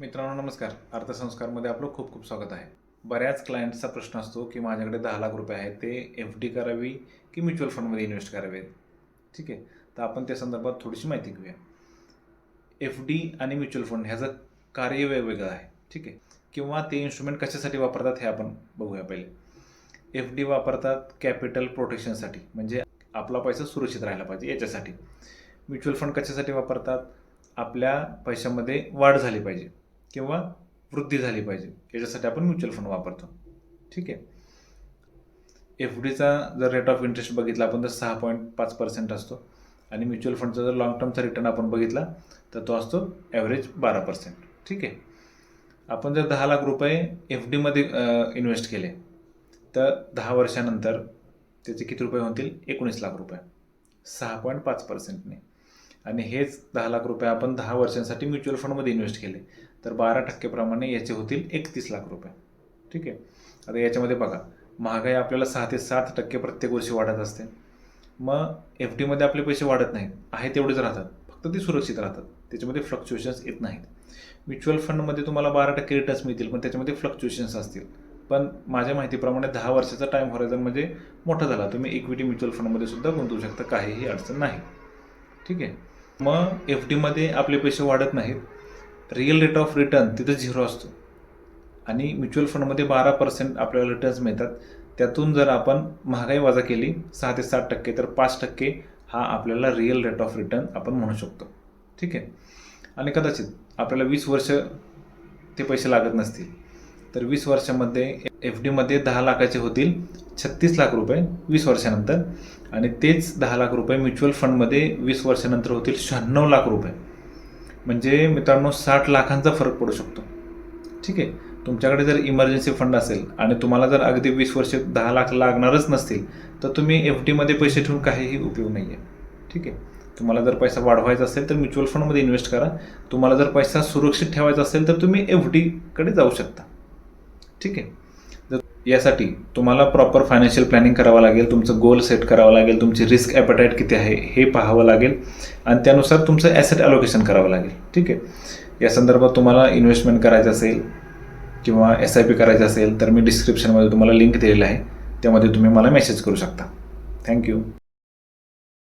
मित्रांनो नमस्कार. अर्थसंस्कारमध्ये आपलं खूप खूप स्वागत आहे. बऱ्याच क्लायंटचा प्रश्न असतो की माझ्याकडे दहा लाख रुपये आहेत ते एफ डी करावी की म्युच्युअल फंडमध्ये इन्व्हेस्ट करावे ठीक आहे. तर आपण त्या संदर्भात थोडीशी माहिती घेऊया. एफ डी आणि म्युच्युअल फंड ह्याचं कार्य वेगवेगळं आहे. ठीक आहे. किंवा ते इन्स्ट्रुमेंट कशासाठी वापरतात हे आपण बघूया पहिले. एफ डी वापरतात कॅपिटल प्रोटेक्शनसाठी म्हणजे आपला पैसा सुरक्षित राहायला पाहिजे याच्यासाठी. म्युच्युअल फंड कशासाठी वापरतात? आपल्या पैशामध्ये वाढ झाली पाहिजे. किंवा वृद्धी झाली पाहिजे याच्यासाठी आपण म्युच्युअल फंड वापरतो. ठीक आहे? एफ डीचा जर रेट ऑफ इंटरेस्ट बघितला आपण तर सहा पॉईंट पाच पर्सेंट असतो. आणि म्युच्युअल फंडचा जर लॉंग टर्मचा रिटर्न आपण बघितला तर तो असतो ॲव्हरेज बारा पर्सेंट ठीक आहे? आपण जर दहा लाख रुपये एफ डीमध्ये इन्व्हेस्ट केले तर दहा वर्षानंतर त्याचे किती रुपये होतील? एकोणीस लाख रुपये. सहा पॉईंट पाच पर्सेंटने आणि हेच दहा लाख रुपये आपण दहा वर्षांसाठी म्युच्युअल फंडमध्ये इन्व्हेस्ट केले. तर बारा टक्केप्रमाणे याचे होतील एकतीस लाख रुपये. ठीक आहे? आता याच्यामध्ये बघा महागाई आपल्याला सहा ते सात टक्के प्रत्येक वर्षी वाढत असते. मग एफ डीमध्ये आपले पैसे वाढत नाहीत. आहे तेवढेच राहतात. फक्त ते सुरक्षित राहतात. त्याच्यामध्ये फ्लक्च्युएशन्स येत नाहीत. म्युच्युअल फंडमध्ये तुम्हाला बारा टक्के रिटर्न्स मिळतील पण त्याच्यामध्ये फ्लक्च्युएशन्स असतील. पण माझ्या माहितीप्रमाणे दहा वर्षाचा टाईम हॉरायझन म्हणजे मोठा झाला. तुम्ही इक्विटी म्युच्युअल फंडमध्ये सुद्धा गुंतवू शकता. काहीही अडचण नाही. ठीक आहे? मग एफ डीमध्ये आपले पैसे वाढत नाहीत. रिअल रेट ऑफ रिटर्न तिथं झिरो असतो. आणि म्युच्युअल फंडमध्ये बारा पर्सेंट आपल्याला रिटर्न्स मिळतात. त्यातून जर आपण महागाई वजा केली सहा ते सात टक्के तर पाच टक्के हा आपल्याला रिअल रेट ऑफ रिटर्न आपण म्हणू शकतो. ठीक आहे? आणि कदाचित आपल्याला वीस वर्ष ते पैसे लागत नसतील. तर वीस वर्षामध्ये एफ डीमध्ये दहा लाखाचे होतील. छत्तीस लाख रुपये वीस वर्षानंतर. आणि तेच दहा लाख रुपये म्युच्युअल फंडमध्ये वीस वर्षानंतर होतील शहाण्णव लाख रुपये. म्हणजे मित्रांनो साठ लाखांचा फरक पडू शकतो. ठीक आहे? तुमच्याकडे जर इमर्जन्सी फंड असेल आणि तुम्हाला जर अगदी वीस वर्ष दहा लाख लागणारच नसतील तर तुम्ही एफ डीमध्ये पैसे ठेवून काहीही उपयोग नाही आहे ठीक आहे? तुम्हाला जर पैसा वाढवायचा असेल तर म्युच्युअल फंडमध्ये इन्व्हेस्ट करा. तुम्हाला जर पैसा सुरक्षित ठेवायचा असेल तर तुम्ही एफ डीकडे जाऊ शकता. ठीक आहे? यासाठी तुम्हाला प्रॉपर फायनान्शियल प्लॅनिंग करावं लागेल तुमचं गोल सेट करावं लागेल तुमची रिस्क ॲपेटाईट किती आहे हे पाहावं लागेल आणि त्यानुसार तुमचं ॲसेट अलोकेशन करावं लागेल. ठीक आहे? या संदर्भात तुम्हाला इन्व्हेस्टमेंट करायचं असेल किंवा एस आय पी करायचं असेल तर मी डिस्क्रिप्शनमध्ये तुम्हाला लिंक दिलेलं आहे. त्यामध्ये तुम्ही मला मेसेज करू शकता. थँक्यू